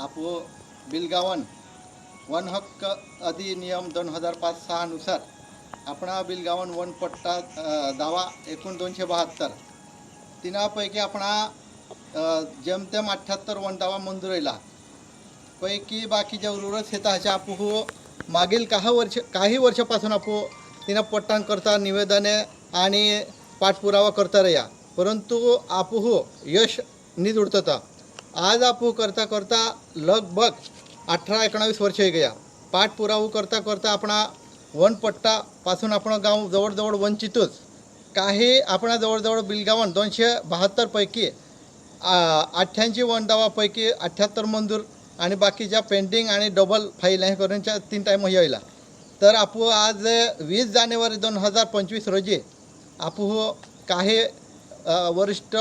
आपो बिलगावन। वन हक्क अधिनियम दोन हजार पाच सहानुसार आपणा बिलगावन वन पट्टा दावा एकूण दोनशे बहात्तर। तिनापैकी आपणा जमतेम अठ्ठ्याहत्तर वन दावा मंजूर येला पैकी बाकीच्या शेता अशा आपू मागील काही वर्ष काही वर्षापासून आपू तिनं पट्टांकरता निवेदने आणि पाठपुरावा करता रया परंतु आपू हो यश आज आपू करता करता लगभग अठरा एकोणावीस वर्ष गया. पाठपुरावा करता करता आपणा वनपट्टापासून आपण गाव जवळजवळ वंचितच. काही आपणा जवळजवळ बिलगावन दोनशे बहात्तरपैकी अठ्ठ्याऐंशी वन दावापैकी अठ्ठ्याहत्तर मंजूर आणि बाकीच्या पेंटिंग आणि डबल फाईल हे करूनच्या तीन टाईम येयला तर आपू आज वीस जानेवारी दोन हजार पंचवीस रोजी आपू काही वरिष्ठ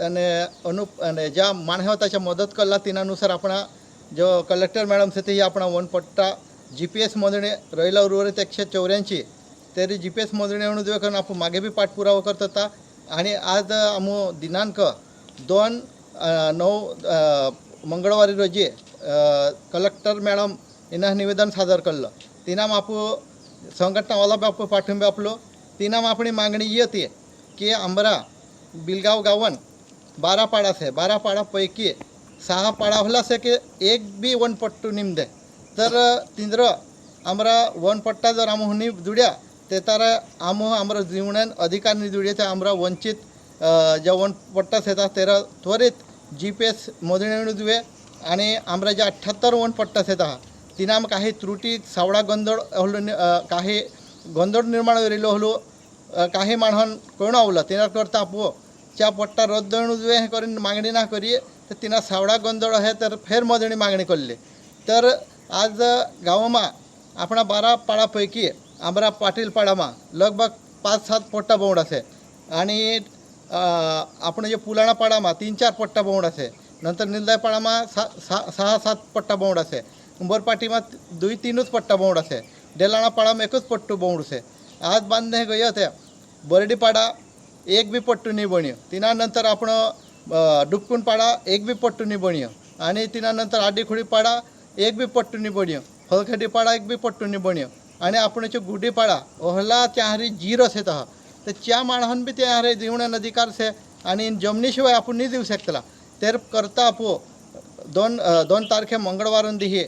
आणि अनु आणि ज्या मानवताच्या मदत कला तिनानुसार आपण जो कलेक्टर मॅडम से ही आपण वनपट्टा जी पी एस मोजणे रहिला उर्वरित एकशे चौऱ्याऐंशी तरी जी पी एस मोजणी म्हणून देऊ कारण आपण मागे बी पाठपुरावा करत होता आणि आज आम दिनांक दोन नऊ मंगळवारी रोजी कलेक्टर मॅडम यांना निवेदन सादर केलं तिनाम आपू संघटनावाला बी बाप पाठिंबा आपलो तिनाम आपली मागणी येते की आंबरा बिलगाव गावन बारा पाडास आहे बारा पाडापैकी सहा पाडा होला से की एक बी वनपट्टू निमदे तर तिंद्र आमरा वनपट्टा जर आम हुनी जुड्या ते तर आम आमरा जीवनान अधिकार नि जुड्या ते आमरा वंचित अ, ज्या वनपट्टा येतात तेरा त्वरित जी पी एस मोजणी जुवे आणि आमरा जे अठ्ठ्याहत्तर वनपट्टा येतात तिनाम काही त्रुटी सावळा गोंधळ हलो काही गोंधळ निर्माण वेरिलो हलो काही माणहन कोण आवलं. तिना करता पो च्या पट्टा रद्द जुवे हे करून मागणी ना करी तर तिना सावडा गोंधळ आहे तर फेर मोजणी मागणी करली तर आज गावमा आपणा बारा पाडापैकी आमरा पाटील पाडामा लगभग पाच सात पट्टा बोंड असे. आणि आपण जे पुलाणा पाडामा तीन चार पट्टा बोंड असे. नंतर निलदाय पाडामा सा सहा सात पट्टा बोंड असे. उंबरपाटीमा दुई तीनच पट्टा बोंड असे. डेलाणा पाडामा एकच पट्टू बोंड असे. आज बांधणे गय होते बरडीपाडा एक बी पट्टू नाही बनियो तिनानंतर आपण अ, पाडा एक बी पट्टू नी बनियो आणि तिनानंतर आडीखुडी पाडा एक बी पट्टू नाही फलखडी पाडा एक बी पट्टू नी बनियो आणि आपण गुडी पाडा ओहला त्याहारी जीरो से तहा तर त्या माणहन बी त्याहारे जीवनान अधिकार से आणि जमनीशिवाय आपण नाही देऊ शकतला. तर करता आपो दोन दोन तारखे मंगळवारून दिही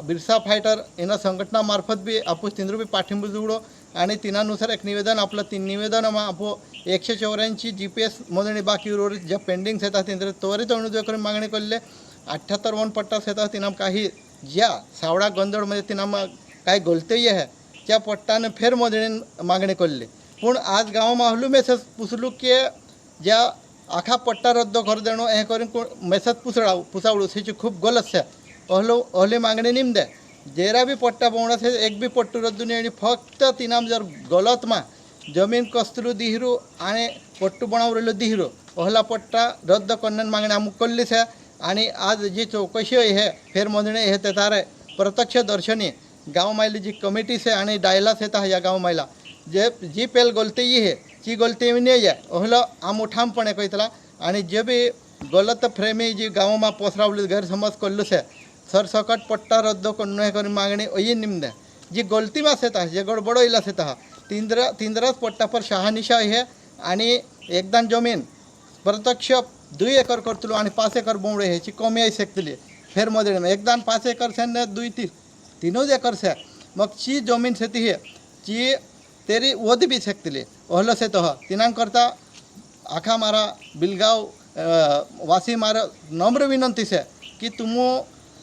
बिरसा फायटर यांना संघटनामार्फत बी आपूस तिंद्रू बी पाठिंबा जुळो आणि तिनानुसार एक निवेदन आपलं तीन निवेदन आपो एकशे चौऱ्याऐंशी जी पी एस मोजणी बाकी उर्वरित ज्या पेंडिंग्स येतात तिंद्र त्वरित अनुदय करून मागणी केले अठ्ठ्याहत्तर वन पट्टास येतात तिनाम काही ज्या सावडा गोंधळमध्ये तिनाम काही गलतेही आहे त्या पट्टानं फेर मोजणी मागणी केली पूण आज गाव हलू मेसेज पुसलू की ज्या आखा पट्टा रद्द कर देणो हे करून कोण मेसेज पुसळा पुसावळू ह्याची खूप गलत आहे. अहलो अहली मागणी निमदे। जेरा बी पट्टा बोवणा से एक बी पट्टू रद्दून आणि फक्त तिनाम जर गलत मा जमीन कस्तरू दिहरू आणि पट्टू बनावलेलो दिहरू। अहला पट्टा रद्द करण्यान मागणी आम्ही केल्लीच आहे आणि आज जी चौकशी आहे फेरमोजणी हे ते तारे। प्रत्यक्ष दर्शनी गावमायली जी कमिटीस आहे आणि डायलास येतात या गावमायला जे जी पेल गलती ही है जी गलती नाही आहे अहलं आम ठामपणे कहतला। आणि जे बी गलत फ्रेमी जी गावमा पोसरावली गैरसमज कल्लूस आहे सरसकट पट्टा रद्द करून हे करून मागणी अयी निमदे जी गलती मास येता जे गडबड इलास येता तिंद्र तिंद्रच पट्टा पर शहानिशा हे आणि एकदान जमीन। प्रत्यक्ष दुई एकर करतलो आणि पाच एकर बोंबडे ह्याची कमी आहे शकतली फेरमध्ये एकदान पाच एकर से दुई तीन तीनच एकर से। मग ची जमीन शेती हे ची तेरी ओद बी शेकतली अहलं शेत तह तिनांक करता आखा मारा बिलगाव वासी मारा नम्र विनंती से की तुम्ही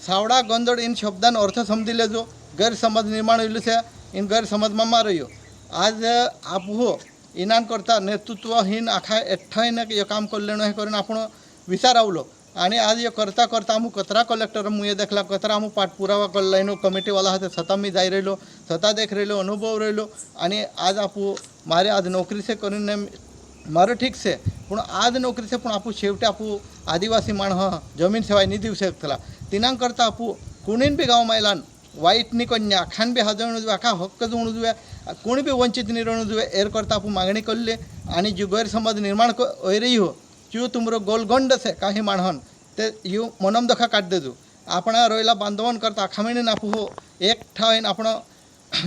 સાવડા ગોંદળ એન શબ્દનો અર્થ સમજી લેજો. ગેરસમજ નિર્માણ થયેલું છે એન ગેરસમજમાં માં રહ્યો. આજ આપવો એના કરતાં નેતૃત્વહીન આખા એઠાઈને એ કામ કરલેણો हे કરીને આપણો વિચાર આવલો. અને આજ એ કરતા કરતા હું કચરા કલેક્ટર હું એ દેખલા, કચરા હું પાઠ પુરાવા કરી લઈને કમિટીવાળા સાથે સતા મી જઈ રહેલો સતા દેખ રહેલો, અનુભવ રહેલો. અને આજ આપવું મારે આજ નોકરી છે કરીને ने मारं ठीक से पण आज नोकरी से पण आपू शेवटी आपू आदिवासी माण ह जमीन सेवाय नाही देऊ शकतला तिनांक करता आपू कुणीन बी गाव मैलान वाईट नी कन्या खान बी हाजवणू जुवे आखा हक्क जुळू जुवे कोणी बी वंचित निर्वणू जुवे एर करता आपण मागणी करले आणि जी गैरसमज निर्माण क- वैरही हो चिव तुमरो गोलगंड से काही माणहन ते यू मनम दखा काढ देजो आपण रोयला बांधवण करता खामिणी नापू हो एक ठाईन आपण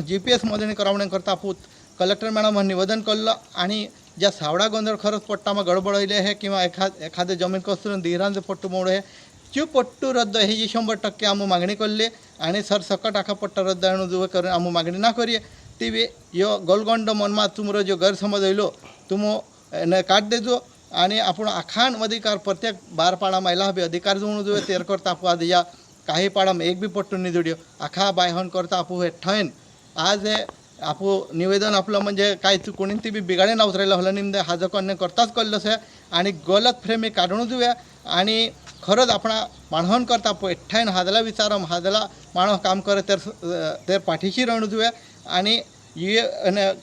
जी पी एस मोजणी करावणे करता आपूत कलेक्टर मॅडम निवेदन केलं आणि ज्या सावळा गोंधळ खरंच पट्टामा गडबडले हे किंवा एखाद एखाद्या जमीन कसून दिरांचे पट्टू मोड हे ची पट्टू रद्द हे जी शंभर टक्के आम्ही मागणी करली आणि सर सकट आखा पट्टा रद्द आणून जुवे करून आम्ही मागणी ना करीये ती बी यो गोलगोंड मनमा तुमरो जो गैरसमज येयलो तुम काट देजो आणि आपण आखाण अधिकार प्रत्येक बार पाडा महिला बी अधिकार जुळून जो तेर करता आपू आधी या काही पाडा एक बी पट्टू निजुड्यो आखा बायहन करता आपू हे ठैन. आज हे आपो निवेदन आपलं म्हणजे काय कोणी ती बी बिगाडेन अवतरायला हलो निमदे हाजो कन्या करताच कल्लो से आणि गलत फ्रेमी काढून दिवया आणि खरंच आपण माणहन करता एठ्ठाईन एकठायन हादला विचारम हादला माणूस काम करत तर ते पाठीशी राहणं जुव्या आणि ये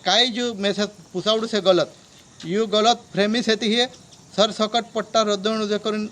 काय जो मेसेज पुसावडू से गलत? यू गलत फ्रेमी से ती हे सरसकट पट्टा रद्दवण जे करून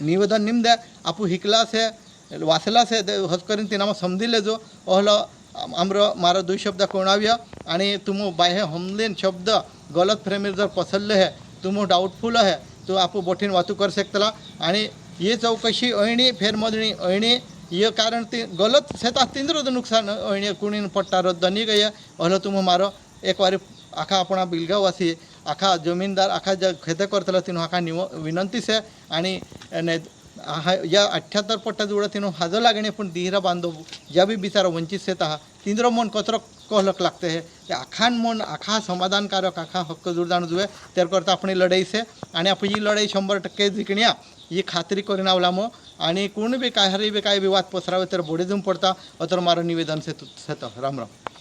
निवेदन निम द्या आपू हिकलास से वाचला से हज करीन तिनामा समजिले जो अहलो ઓહલો આમરો મારો दुई शब्द कोणाव्य आणि तुम बाहे हमलेन शब्द गलत फ्रेमी जर पसरले है तुम डाऊटफुल आहे तो आपू बोटीन वातू कर शकतला आणि ये चौकशी अयणी फेरमोदणी अयणी ये कारण ती गलत शेतात तिंद्रचं नुकसान अयणी कुणी पट्टा रद्द नाही गय ओहलो तुम मारो एक वारी आखा आपणा बिलगाववासी आखा जमीनदार आखा जे खेते करतला तिनं आखा निव विनंती છે आणि અને हा या अठ्याहत्तर पट्टा जोडा तिनं हाजर लागणे पण दिहिरा बांधव ज्या भी बिचारा वंचित शेत हा तिंद्र मन कचरो कहलक लागते हे. आखान मन आखा समाधानकारक आखा हक्क जुळजाण जुवे. त्या करता आपण लढाई से. आणि आपण ही लढाई शंभर टक्के जिंकण्या ही खात्री करून आवलामो. आणि कोण बी काय हरी बी काय विवाद पसरावे तर बोडे जाऊन पडता. अतर मारो निवेदन सेत सेत. राम राम.